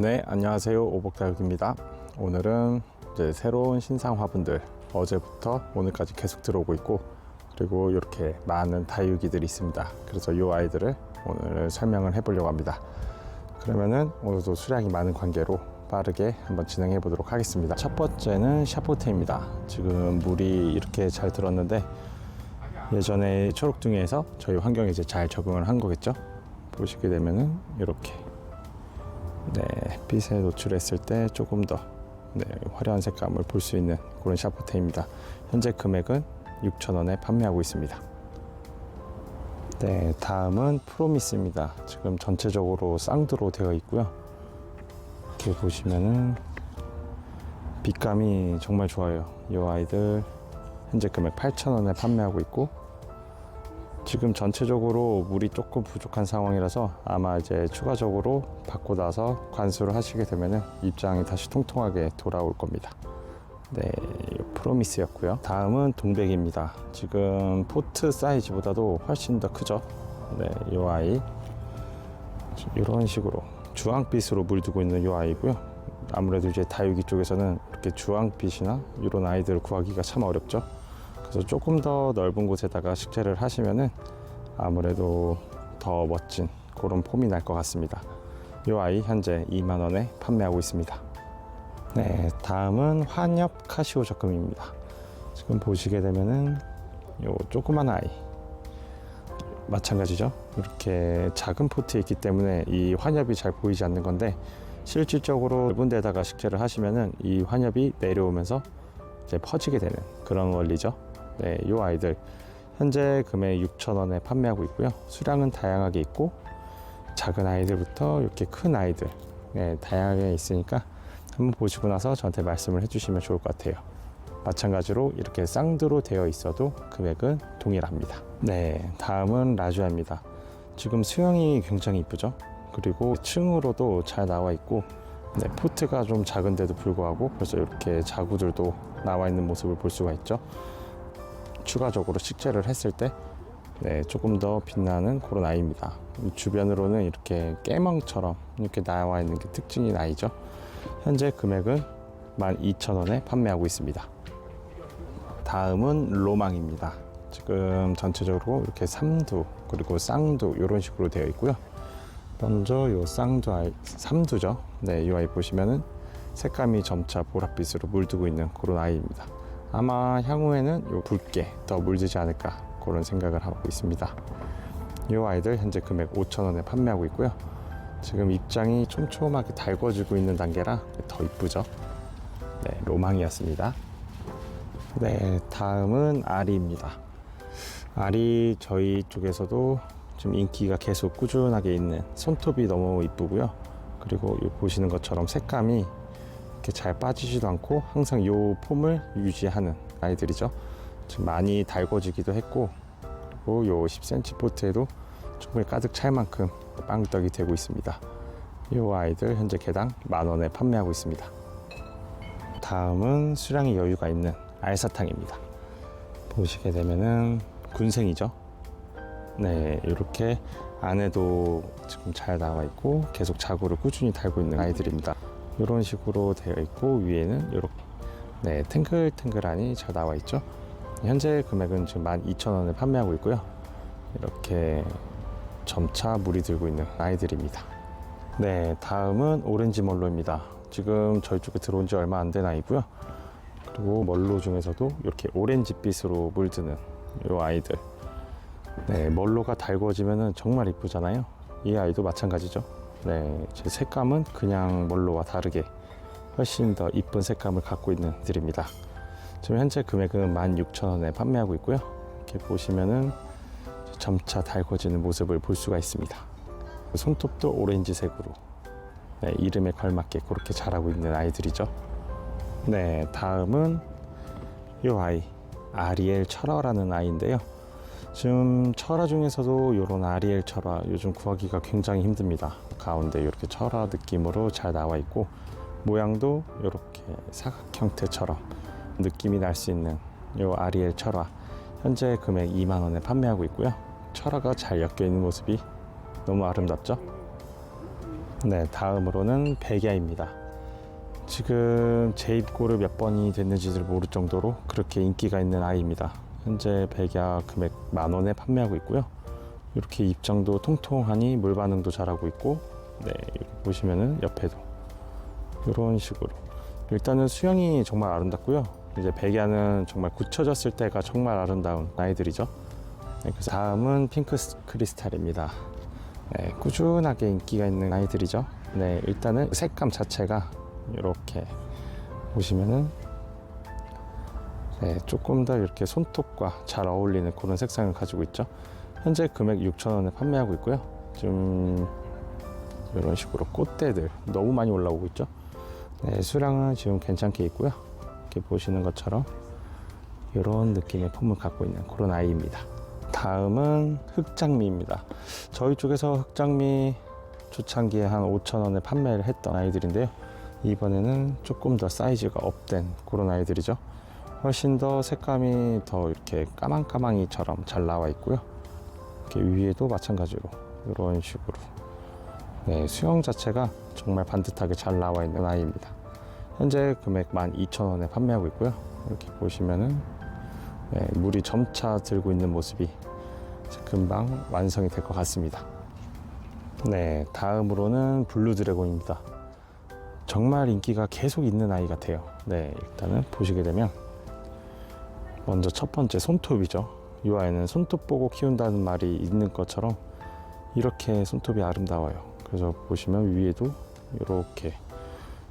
네, 안녕하세요. 오복다육입니다. 오늘은 이제 새로운 신상 화분들 어제부터 오늘까지 계속 들어오고 있고 그리고 이렇게 많은 다육이들이 있습니다. 그래서 이 아이들을 오늘 설명을 해보려고 합니다. 그러면은 오늘도 수량이 많은 관계로 빠르게 한번 진행해 보도록 하겠습니다. 첫 번째는 샤포테입니다. 지금 물이 이렇게 잘 들었는데 예전에 초록둥이에서 저희 환경에 이제 잘 적응을 한 거겠죠. 보시게 되면은 이렇게 네, 햇빛에 노출했을 때 조금 더 네, 화려한 색감을 볼 수 있는 그런 샤프테입니다. 현재 금액은 6,000원에 판매하고 있습니다. 네, 다음은 프로미스입니다. 지금 전체적으로 쌍두로 되어 있고요. 이렇게 보시면은 빛감이 정말 좋아요. 이 아이들 현재 금액 8,000원에 판매하고 있고 지금 전체적으로 물이 조금 부족한 상황이라서 아마 이제 추가적으로 받고 나서 관수를 하시게 되면은 입장이 다시 통통하게 돌아올 겁니다. 네, 이 프로미스였고요. 다음은 동백입니다. 지금 포트 사이즈보다도 훨씬 더 크죠. 네, 이 아이 이런 식으로 주황빛으로 물두고 있는 이 아이고요. 아무래도 이제 다육이 쪽에서는 이렇게 주황빛이나 이런 아이들을 구하기가 참 어렵죠. 그래서 조금 더 넓은 곳에다가 식재를 하시면은 아무래도 더 멋진 그런 폼이 날 것 같습니다. 이 아이 현재 2만 원에 판매하고 있습니다. 네, 다음은 환엽 카시오 적금입니다. 지금 보시게 되면은 요 조그만 아이 마찬가지죠. 이렇게 작은 포트에 있기 때문에 이 환엽이 잘 보이지 않는 건데 실질적으로 넓은 데다가 식재를 하시면은 이 환엽이 내려오면서 이제 퍼지게 되는 그런 원리죠. 네, 이 아이들 현재 금액 6,000원에 판매하고 있고요. 수량은 다양하게 있고 작은 아이들부터 이렇게 큰 아이들 네, 다양하게 있으니까 한번 보시고 나서 저한테 말씀을 해주시면 좋을 것 같아요. 마찬가지로 이렇게 쌍두로 되어 있어도 금액은 동일합니다. 네, 다음은 라주아입니다. 지금 수영이 굉장히 이쁘죠? 그리고 층으로도 잘 나와 있고 네, 포트가 좀 작은데도 불구하고 벌써 이렇게 자구들도 나와 있는 모습을 볼 수가 있죠. 추가적으로 식재를 했을 때 네, 조금 더 빛나는 그런 아이입니다. 이 주변으로는 이렇게 깨멍처럼 이렇게 나와 있는 게 특징인 아이죠. 현재 금액은 12,000원에 판매하고 있습니다. 다음은 로망입니다. 지금 전체적으로 이렇게 삼두 그리고 쌍두 이런 식으로 되어 있고요. 먼저 요 쌍두 아이 삼두죠. 네, 이 아이 보시면은 색감이 점차 보랏빛으로 물들고 있는 그런 아이입니다. 아마 향후에는 요 붉게 더 물들지 않을까 그런 생각을 하고 있습니다. 이 아이들 현재 금액 5,000원에 판매하고 있고요. 지금 입장이 촘촘하게 달궈지고 있는 단계라 더 이쁘죠. 네, 로망이었습니다. 네, 다음은 아리입니다. 아리 저희 쪽에서도 좀 인기가 계속 꾸준하게 있는 손톱이 너무 이쁘고요. 그리고 이 보시는 것처럼 색감이 이렇게 잘 빠지지도 않고 항상 이 폼을 유지하는 아이들이죠. 지금 많이 달궈지기도 했고 요 10cm 포트에도 충분히 가득 찰 만큼 빵떡이 되고 있습니다. 이 아이들 현재 개당 만 원에 판매하고 있습니다. 다음은 수량이 여유가 있는 알사탕입니다. 보시게 되면은 군생이죠. 네, 이렇게 안에도 지금 잘 나와 있고 계속 자구를 꾸준히 달고 있는 아이들입니다. 이런 식으로 되어 있고 위에는 이렇게 네, 탱글탱글하니 잘 나와 있죠. 현재 금액은 지금 12,000원에 판매하고 있고요. 이렇게 점차 물이 들고 있는 아이들입니다. 네, 다음은 오렌지 멀로입니다. 지금 저희 쪽에 들어온 지 얼마 안 된 아이고요. 그리고 멀로 중에서도 이렇게 오렌지빛으로 물드는 이 아이들. 네, 멀로가 달궈지면 정말 이쁘잖아요. 이 아이도 마찬가지죠. 네, 제 색감은 그냥 멀로와 다르게 훨씬 더 이쁜 색감을 갖고 있는 들입니다. 지금 현재 금액은 16,000원에 판매하고 있고요. 이렇게 보시면은 점차 달궈지는 모습을 볼 수가 있습니다. 손톱도 오렌지색으로 네, 이름에 걸맞게 그렇게 자라고 있는 아이들이죠. 네, 다음은 이 아이 아리엘 철화라는 아이인데요. 지금 철화 중에서도 이런 아리엘 철화 요즘 구하기가 굉장히 힘듭니다. 가운데 이렇게 철화 느낌으로 잘 나와 있고 모양도 이렇게 사각 형태처럼 느낌이 날 수 있는 이 아리엘 철화 현재 금액 2만 원에 판매하고 있고요. 철화가 잘 엮여 있는 모습이 너무 아름답죠? 네, 다음으로는 백야입니다. 지금 재입고를 몇 번이 됐는지를 모를 정도로 그렇게 인기가 있는 아이입니다. 현재 백야 금액 만 원에 판매하고 있고요. 이렇게 입장도 통통하니 물 반응도 잘하고 있고, 네, 보시면은 옆에도 이런 식으로. 일단은 수영이 정말 아름답고요. 이제 백야는 정말 굳혀졌을 때가 정말 아름다운 아이들이죠. 네, 그래서 다음은 핑크 스- 크리스탈입니다. 네, 꾸준하게 인기가 있는 아이들이죠. 네, 일단은 색감 자체가 이렇게 보시면은 네, 조금 더 이렇게 손톱과 잘 어울리는 그런 색상을 가지고 있죠. 현재 금액 6,000원에 판매하고 있고요. 좀 이런 식으로 꽃대들 너무 많이 올라오고 있죠. 네, 수량은 지금 괜찮게 있고요. 이렇게 보시는 것처럼 이런 느낌의 폼을 갖고 있는 그런 아이입니다. 다음은 흑장미입니다. 저희 쪽에서 흑장미 초창기에 한 5,000원에 판매를 했던 아이들인데요. 이번에는 조금 더 사이즈가 업된 그런 아이들이죠. 훨씬 더 색감이 더 이렇게 까망까망이처럼 잘 나와 있고요. 이렇게 위에도 마찬가지로 이런 식으로 네, 수영 자체가 정말 반듯하게 잘 나와 있는 아이입니다. 현재 금액 12,000원에 판매하고 있고요. 이렇게 보시면은 네, 물이 점차 들고 있는 모습이 금방 완성이 될 것 같습니다. 네, 다음으로는 블루 드래곤입니다. 정말 인기가 계속 있는 아이 같아요. 네, 일단은 보시게 되면 먼저 첫 번째 손톱이죠. 이 아이는 손톱 보고 키운다는 말이 있는 것처럼 이렇게 손톱이 아름다워요. 그래서 보시면 위에도 이렇게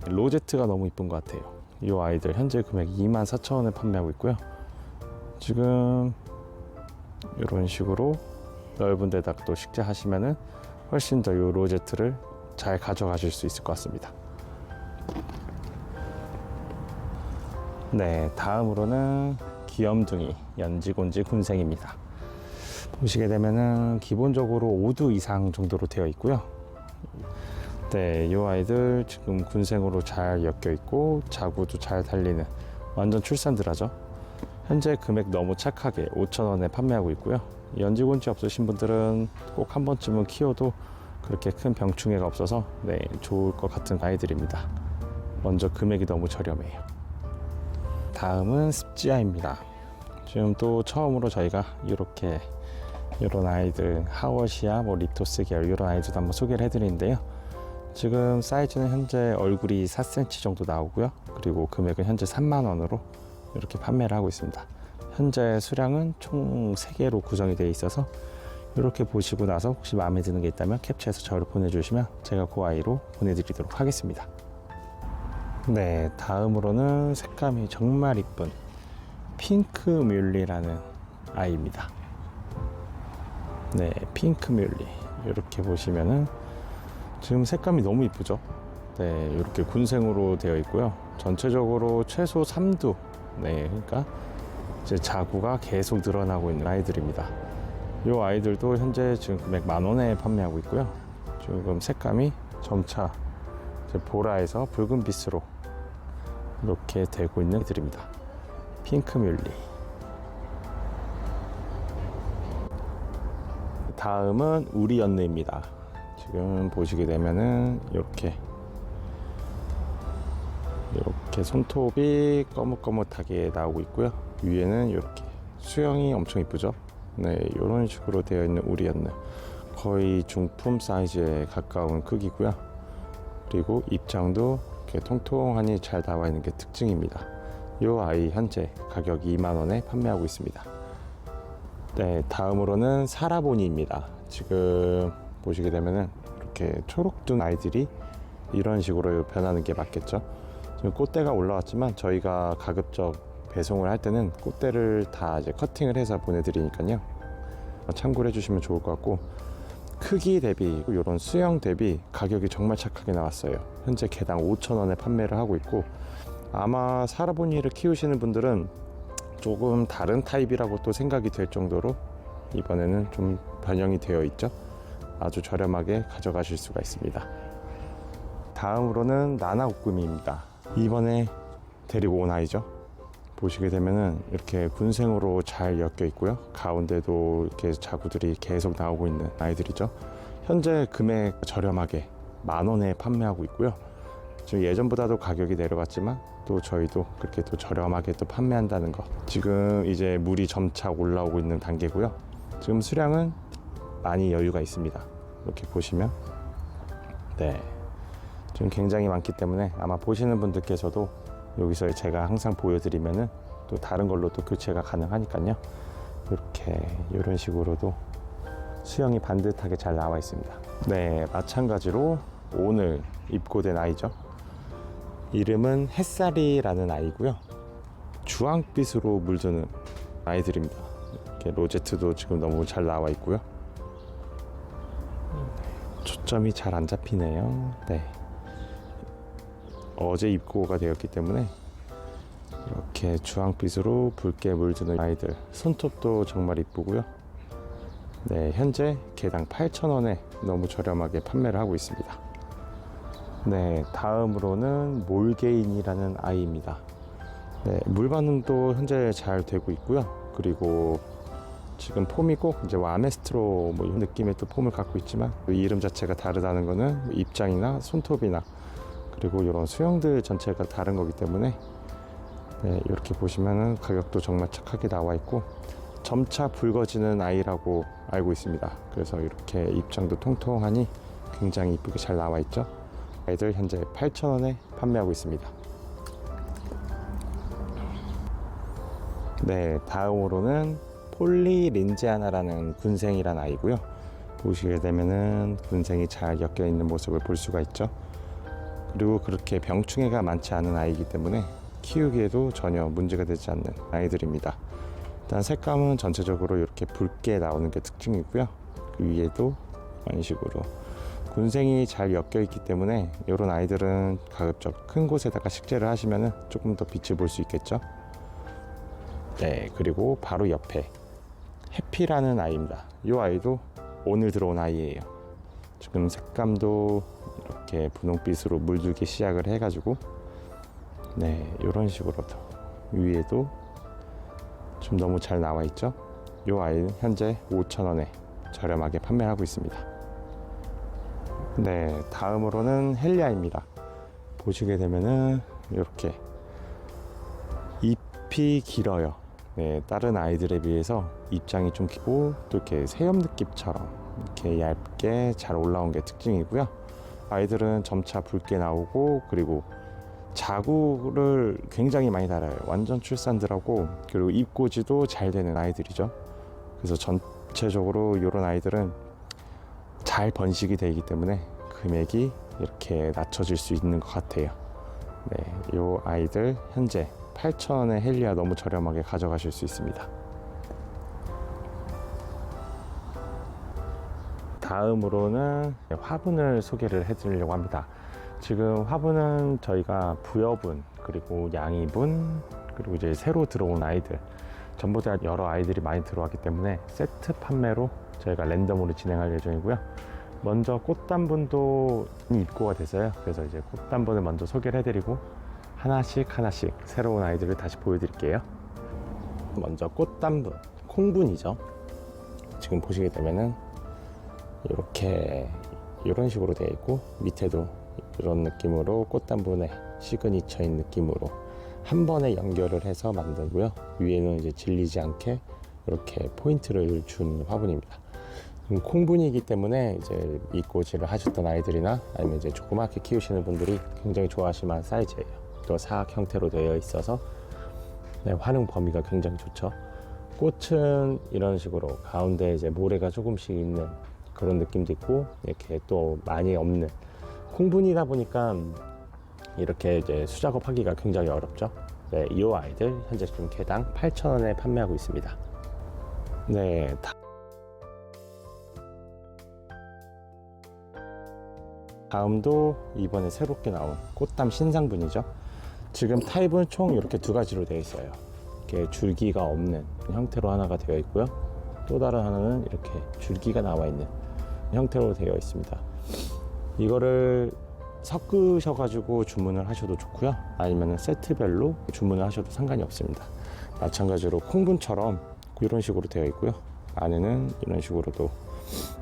로제트가 너무 이쁜 것 같아요. 이 아이들 현재 금액 24,000원에 판매하고 있고요. 지금 이런 식으로 넓은 데다가 또 식재하시면은 훨씬 더 이 로제트를 잘 가져가실 수 있을 것 같습니다. 네, 다음으로는 귀염둥이 연지곤지 군생입니다. 보시게 되면은 기본적으로 5두 이상 정도로 되어 있고요. 네, 이 아이들 지금 군생으로 잘 엮여 있고 자구도 잘 달리는 완전 출산들하죠. 현재 금액 너무 착하게 5,000원에 판매하고 있고요. 연지곤지 없으신 분들은 꼭 한 번쯤은 키워도 그렇게 큰 병충해가 없어서 네, 좋을 것 같은 아이들입니다. 먼저 금액이 너무 저렴해요. 다음은 습지아입니다. 지금 또 처음으로 저희가 이렇게 이런 아이들 하워시아, 뭐 리토스 계열 이런 아이들도 한번 소개를 해드리는데요. 지금 사이즈는 현재 얼굴이 4cm 정도 나오고요. 그리고 금액은 현재 3만 원으로 이렇게 판매를 하고 있습니다. 현재 수량은 총 3개로 구성이 되어 있어서 이렇게 보시고 나서 혹시 마음에 드는 게 있다면 캡처해서 저를 보내주시면 제가 그 아이로 보내드리도록 하겠습니다. 네, 다음으로는 색감이 정말 이쁜 핑크 뮬리라는 아이입니다. 네, 핑크 뮬리 이렇게 보시면은 지금 색감이 너무 이쁘죠? 네, 이렇게 군생으로 되어 있고요. 전체적으로 최소 3두. 네, 그러니까 이제 자구가 계속 늘어나고 있는 아이들입니다. 이 아이들도 현재 지금 금액 만 원에 판매하고 있고요. 지금 색감이 점차 보라에서 붉은 빛으로 이렇게 되고 있는 애들입니다. 핑크 뮬리. 다음은 우리 연느입니다. 지금 보시게 되면은 이렇게 이렇게 손톱이 거뭇거뭇하게 나오고 있고요. 위에는 이렇게 수영이 엄청 이쁘죠. 네, 이런 식으로 되어 있는 우리 연느 거의 중품 사이즈에 가까운 크기고요. 그리고 입장도 이렇게 통통하니 잘 나와 있는 게 특징입니다. 이 아이 현재 가격 2만 원에 판매하고 있습니다. 네, 다음으로는 사라보니입니다. 지금 보시게 되면은 이렇게 초록둔 아이들이 이런 식으로 변하는 게 맞겠죠. 지금 꽃대가 올라왔지만 저희가 가급적 배송을 할 때는 꽃대를 다 이제 커팅을 해서 보내드리니까요. 참고를 해주시면 좋을 것 같고 크기 대비 이런 수영 대비 가격이 정말 착하게 나왔어요. 현재 개당 5,000원에 판매를 하고 있고 아마 사라보니를 키우시는 분들은 조금 다른 타입이라고 또 생각이 될 정도로 이번에는 좀 변형이 되어 있죠. 아주 저렴하게 가져가실 수가 있습니다. 다음으로는 나나우꾸미입니다. 이번에 데리고 온 아이죠. 보시게 되면은 이렇게 군생으로 잘 엮여 있고요. 가운데도 이렇게 자구들이 계속 나오고 있는 아이들이죠. 현재 금액 저렴하게 만 원에 판매하고 있고요. 지금 예전보다도 가격이 내려갔지만 또 저희도 그렇게 또 저렴하게 또 판매한다는 거. 지금 이제 물이 점차 올라오고 있는 단계고요. 지금 수량은 많이 여유가 있습니다. 이렇게 보시면 네. 지금 굉장히 많기 때문에 아마 보시는 분들께서도 여기서 제가 항상 보여드리면은 또 다른 걸로 또 교체가 가능하니까요. 이렇게 이런 식으로도 수영이 반듯하게 잘 나와 있습니다. 네, 마찬가지로 오늘 입고된 아이죠. 이름은 햇살이라는 아이고요. 주황빛으로 물드는 아이들입니다. 이렇게 로제트도 지금 너무 잘 나와 있고요. 초점이 잘 안 잡히네요. 네. 어제 입고가 되었기 때문에 이렇게 주황빛으로 붉게 물드는 아이들 손톱도 정말 이쁘고요. 네, 현재 개당 8,000원에 너무 저렴하게 판매를 하고 있습니다. 네, 다음으로는 몰게인이라는 아이입니다. 네, 물 반응도 현재 잘 되고 있고요. 그리고 지금 폼이 꼭 이제 와메스트로 뭐 이런 느낌의 또 폼을 갖고 있지만 이 이름 자체가 다르다는 거는 뭐 입장이나 손톱이나 그리고 이런 수영들 전체가 다른 거기 때문에 네, 이렇게 보시면은 가격도 정말 착하게 나와 있고 점차 붉어지는 아이라고 알고 있습니다. 그래서 이렇게 입장도 통통하니 굉장히 이쁘게 잘 나와 있죠. 아이들 현재 8,000원에 판매하고 있습니다. 네, 다음으로는 폴리린지아나라는 군생이란 아이고요. 보시게 되면은 군생이 잘 엮여 있는 모습을 볼 수가 있죠. 그리고 그렇게 병충해가 많지 않은 아이이기 때문에 키우기에도 전혀 문제가 되지 않는 아이들입니다. 일단 색감은 전체적으로 이렇게 붉게 나오는 게 특징이고요. 그 위에도 이런 식으로 군생이 잘 엮여 있기 때문에 이런 아이들은 가급적 큰 곳에다가 식재를 하시면은 조금 더 빛을 볼 수 있겠죠. 네, 그리고 바로 옆에 해피라는 아이입니다. 이 아이도 오늘 들어온 아이예요. 지금 색감도 이렇게 분홍빛으로 물들기 시작을 해가지고 네 이런 식으로 위에도 좀 너무 잘 나와 있죠. 이 아이는 현재 5,000원에 저렴하게 판매하고 있습니다. 네 다음으로는 헬리아입니다. 보시게 되면은 이렇게 잎이 길어요. 네, 다른 아이들에 비해서 입장이 좀 길고 또 이렇게 새염 느낌처럼 이렇게 얇게 잘 올라온 게 특징이고요. 아이들은 점차 붉게 나오고 그리고 자구를 굉장히 많이 달아요. 완전 출산들하고 그리고 입고지도 잘 되는 아이들이죠. 그래서 전체적으로 이런 아이들은 잘 번식이 되기 때문에 금액이 이렇게 낮춰질 수 있는 것 같아요. 네, 이 아이들 현재 8,000원에 헬리아 너무 저렴하게 가져가실 수 있습니다. 다음으로는 화분을 소개를 해드리려고 합니다. 지금 화분은 저희가 부여분 그리고 양이분 그리고 이제 새로 들어온 아이들 전부 다 여러 아이들이 많이 들어왔기 때문에 세트 판매로 저희가 랜덤으로 진행할 예정이고요. 먼저 꽃단분도 입고가 됐어요. 그래서 이제 꽃단분을 먼저 소개를 해드리고 하나씩 하나씩 새로운 아이들을 다시 보여드릴게요. 먼저 꽃단분, 콩분이죠. 지금 보시게 되면은 이렇게 이런 식으로 되어 있고 밑에도 이런 느낌으로 꽃단분의 시그니처인 느낌으로 한 번에 연결을 해서 만들고요. 위에는 이제 질리지 않게 이렇게 포인트를 준 화분입니다. 음, 콩분이기 때문에 이제 이꼬지를 하셨던 아이들이나 아니면 이제 조그맣게 키우시는 분들이 굉장히 좋아하실 만한 사이즈예요. 또 사각 형태로 되어 있어서 네, 활용 범위가 굉장히 좋죠. 꽃은 이런 식으로 가운데 이제 모래가 조금씩 있는 그런 느낌도 있고 이렇게 또 많이 없는 콩분이다 보니까 이렇게 이제 수작업하기가 굉장히 어렵죠. 네, 이 아이들 현재 지금 개당 8,000원에 판매하고 있습니다. 네, 다- 다음도 이번에 새롭게 나온 꽃담 신상분이죠. 지금 타입은 총 이렇게 두 가지로 되어 있어요. 이렇게 줄기가 없는 형태로 하나가 되어 있고요. 또 다른 하나는 이렇게 줄기가 나와 있는 형태로 되어 있습니다. 이거를 섞으셔가지고 주문을 하셔도 좋고요. 아니면 세트별로 주문을 하셔도 상관이 없습니다. 마찬가지로 콩분처럼 이런 식으로 되어 있고요. 안에는 이런 식으로도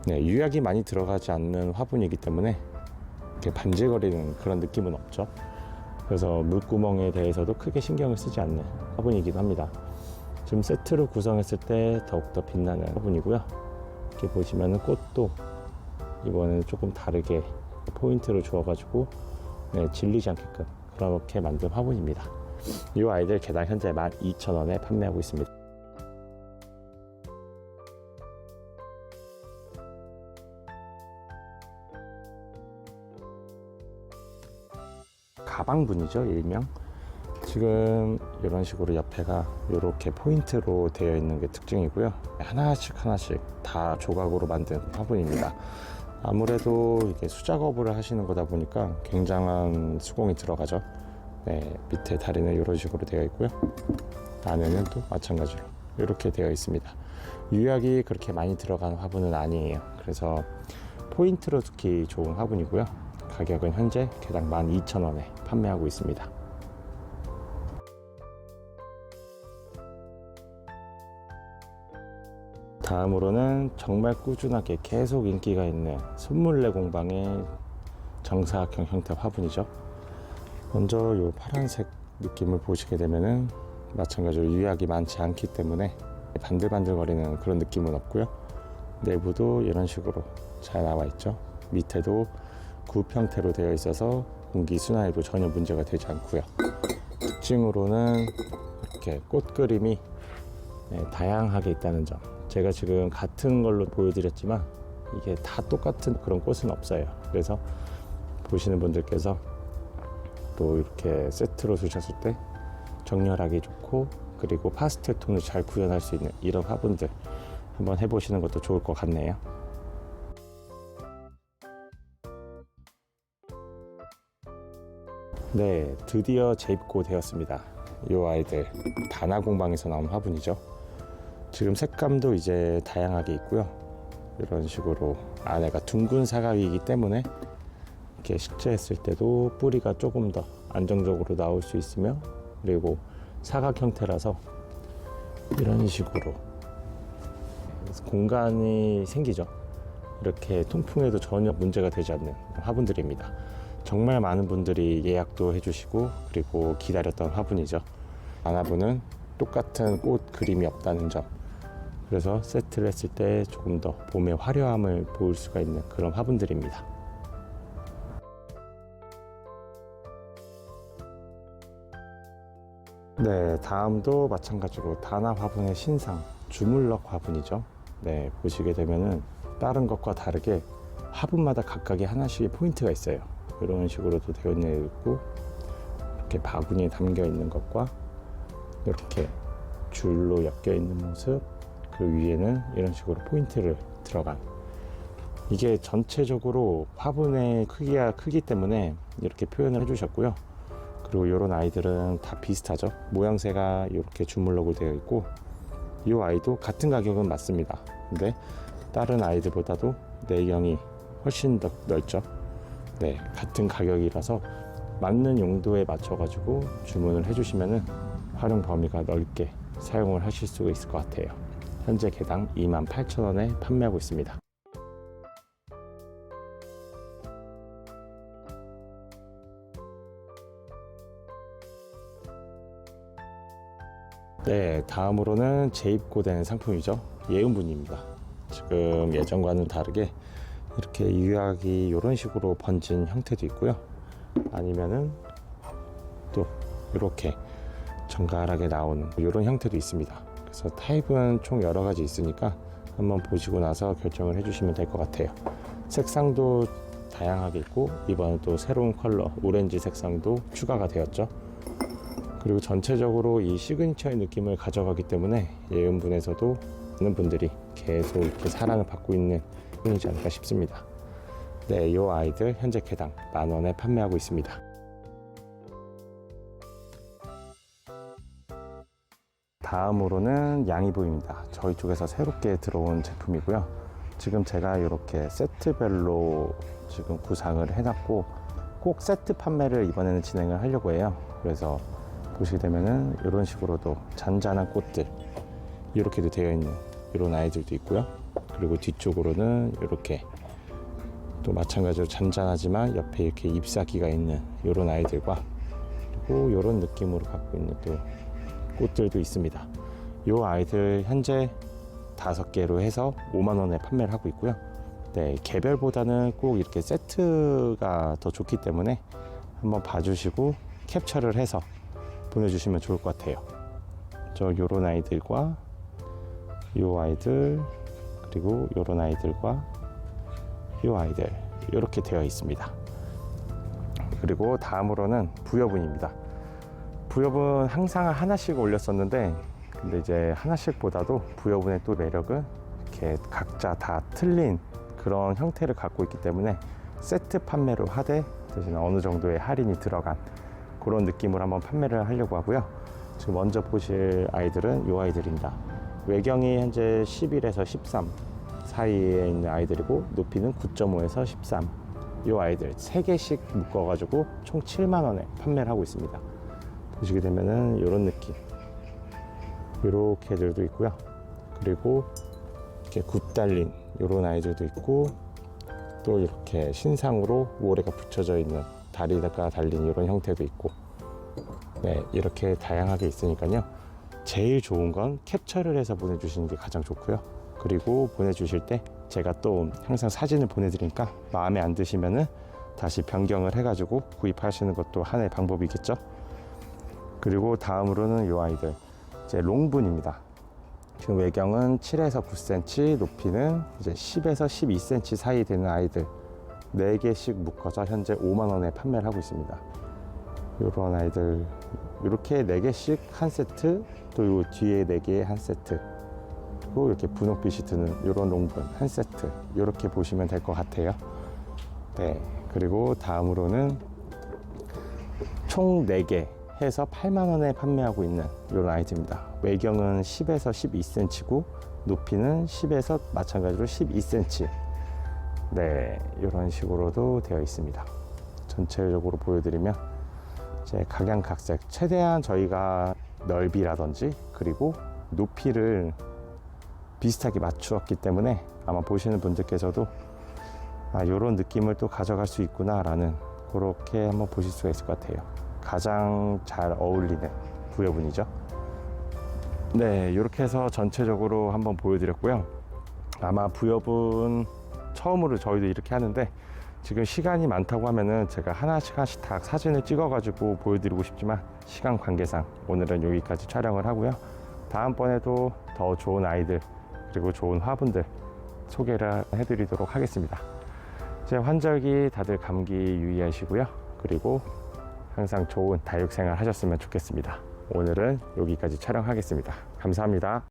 네, 유약이 많이 들어가지 않는 화분이기 때문에 이렇게 반질거리는 그런 느낌은 없죠. 그래서 물구멍에 대해서도 크게 신경을 쓰지 않는 화분이기도 합니다. 지금 세트로 구성했을 때 더욱더 빛나는 화분이고요. 이렇게 보시면은 꽃도 이번에는 조금 다르게 포인트를 주어가지고 네, 질리지 않게끔 그렇게 만든 화분입니다. 이 아이들 개당 현재 12,000원에 판매하고 있습니다. 가방분이죠, 일명. 지금 이런 식으로 옆에가 이렇게 포인트로 되어 있는 게 특징이고요. 하나씩 하나씩 다 조각으로 만든 화분입니다. 아무래도 이게 수작업을 하시는 거다 보니까 굉장한 수공이 들어가죠. 네, 밑에 다리는 이런 식으로 되어 있고요. 안에는 또 마찬가지로 이렇게 되어 있습니다. 유약이 그렇게 많이 들어간 화분은 아니에요. 그래서 포인트로 두기 좋은 화분이고요. 가격은 현재 개당 12,000원에 판매하고 있습니다. 다음으로는 정말 꾸준하게 계속 인기가 있는 손물레 공방의 정사각형 형태 화분이죠. 먼저 이 파란색 느낌을 보시게 되면은 마찬가지로 유약이 많지 않기 때문에 반들반들거리는 그런 느낌은 없고요. 내부도 이런 식으로 잘 나와 있죠. 밑에도 굽 형태로 되어 있어서 공기 순환에도 전혀 문제가 되지 않고요. 특징으로는 이렇게 꽃 그림이 네, 다양하게 있다는 점. 제가 지금 같은 걸로 보여드렸지만 이게 다 똑같은 그런 꽃은 없어요. 그래서 보시는 분들께서 또 이렇게 세트로 두셨을 때 정렬하기 좋고 그리고 파스텔 톤을 잘 구현할 수 있는 이런 화분들 한번 해보시는 것도 좋을 것 같네요. 네, 드디어 재입고 되었습니다. 이 아이들 다나 공방에서 나온 화분이죠. 지금 색감도 이제 다양하게 있고요. 이런 식으로 안에가 둥근 사각이기 때문에 이렇게 식재했을 때도 뿌리가 조금 더 안정적으로 나올 수 있으며 그리고 사각 형태라서 이런 식으로 공간이 생기죠. 이렇게 통풍에도 전혀 문제가 되지 않는 화분들입니다. 정말 많은 분들이 예약도 해주시고 그리고 기다렸던 화분이죠. 아나분은 똑같은 꽃 그림이 없다는 점. 그래서 세트를 했을 때 조금 더 봄의 화려함을 보일 수가 있는 그런 화분들입니다. 네, 다음도 마찬가지로 다나 화분의 신상 주물럭 화분이죠. 네, 보시게 되면은 다른 것과 다르게 화분마다 각각의 하나씩의 포인트가 있어요. 이런 식으로도 되어 있고 이렇게 바구니에 담겨 있는 것과 이렇게 줄로 엮여 있는 모습 그 위에는 이런 식으로 포인트를 들어간 이게 전체적으로 화분의 크기가 크기 때문에 이렇게 표현을 해주셨고요. 그리고 이런 아이들은 다 비슷하죠. 모양새가 이렇게 주물럭으로 되어 있고 이 아이도 같은 가격은 맞습니다. 근데 다른 아이들보다도 내경이 훨씬 더 넓죠. 네, 같은 가격이라서 맞는 용도에 맞춰 가지고 주문을 해주시면은 활용 범위가 넓게 사용을 하실 수가 있을 것 같아요. 현재 개당 28,000원에 판매하고 있습니다. 네, 다음으로는 재입고된 상품이죠. 예은분입니다. 지금 예전과는 다르게 이렇게 유약이 이런 식으로 번진 형태도 있고요. 아니면은 또 이렇게 정갈하게 나오는 이런 형태도 있습니다. 그래서 타입은 총 여러 가지 있으니까 한번 보시고 나서 결정을 해주시면 될 것 같아요. 색상도 다양하게 있고 이번에 또 새로운 컬러 오렌지 색상도 추가가 되었죠. 그리고 전체적으로 이 시그니처의 느낌을 가져가기 때문에 예은분에서도 많은 분들이 계속 이렇게 사랑을 받고 있는 분이지 않을까 싶습니다. 네, 이 아이들 현재 개당 만 원에 판매하고 있습니다. 다음으로는 양이보입니다. 저희 쪽에서 새롭게 들어온 제품이고요. 지금 제가 이렇게 세트별로 지금 구상을 해놨고 꼭 세트 판매를 이번에는 진행을 하려고 해요. 그래서 보시게 되면은 이런 식으로도 잔잔한 꽃들 이렇게도 되어 있는 이런 아이들도 있고요. 그리고 뒤쪽으로는 이렇게 또 마찬가지로 잔잔하지만 옆에 이렇게 잎사귀가 있는 이런 아이들과 그리고 이런 느낌으로 갖고 있는 또 꽃들도 있습니다. 이 아이들 현재 다섯 개로 해서 5만 원에 판매를 하고 있고요. 네, 개별보다는 꼭 이렇게 세트가 더 좋기 때문에 한번 봐주시고 캡처를 해서 보내주시면 좋을 것 같아요. 저 요런 아이들과 요 아이들 그리고 요런 아이들과 요 아이들 이렇게 되어 있습니다. 그리고 다음으로는 부여분입니다. 부여분 항상 하나씩 올렸었는데 근데 이제 하나씩보다도 부여분의 또 매력은 이렇게 각자 다 틀린 그런 형태를 갖고 있기 때문에 세트 판매로 하되 대신 어느 정도의 할인이 들어간 그런 느낌으로 한번 판매를 하려고 하고요. 지금 먼저 보실 아이들은 이 아이들입니다. 외경이 현재 11에서 13 사이에 있는 아이들이고 높이는 9.5에서 13. 이 아이들 3개씩 묶어가지고 총 7만 원에 판매를 하고 있습니다. 보시게 되면은 이런 느낌. 이렇게들도 있고요. 그리고 이렇게 굿 달린 이런 아이들도 있고 또 이렇게 신상으로 모래가 붙여져 있는 다리가 달린 이런 형태도 있고 네 이렇게 다양하게 있으니까요 제일 좋은 건 캡처를 해서 보내주시는 게 가장 좋고요 그리고 보내주실 때 제가 또 항상 사진을 보내드리니까 마음에 안 드시면은 다시 변경을 해가지고 구입하시는 것도 하나의 방법이겠죠 그리고 다음으로는 이 아이들 이제 롱분입니다 지금 외경은 7에서 9cm, 높이는 이제 10에서 12cm 사이 되는 아이들 4개씩 묶어서 현재 5만 원에 판매를 하고 있습니다. 이런 아이들 이렇게 4개씩 한 세트, 또요 뒤에 4개 한 세트, 그리고 이렇게 분홍빛이 드는 이런 롱분 한 세트 이렇게 보시면 될 것 같아요. 네, 그리고 다음으로는 총 4개 해서 8만 원에 판매하고 있는 이런 아이템입니다. 외경은 10에서 12cm고 높이는 10에서 마찬가지로 12cm. 네, 이런 식으로도 되어 있습니다. 전체적으로 보여드리면 이제 각양각색 최대한 저희가 넓이라든지 그리고 높이를 비슷하게 맞추었기 때문에 아마 보시는 분들께서도 아, 이런 느낌을 또 가져갈 수 있구나 라는 그렇게 한번 보실 수가 있을 것 같아요. 가장 잘 어울리는 부여분이죠. 네, 이렇게 해서 전체적으로 한번 보여드렸고요. 아마 부여분 처음으로 저희도 이렇게 하는데 지금 시간이 많다고 하면은 제가 하나씩 하나씩 다 사진을 찍어가지고 보여드리고 싶지만 시간 관계상 오늘은 여기까지 촬영을 하고요. 다음번에도 더 좋은 아이들 그리고 좋은 화분들 소개를 해드리도록 하겠습니다. 이제 환절기 다들 감기 유의하시고요. 그리고 항상 좋은 다육 생활 하셨으면 좋겠습니다. 오늘은 여기까지 촬영하겠습니다. 감사합니다.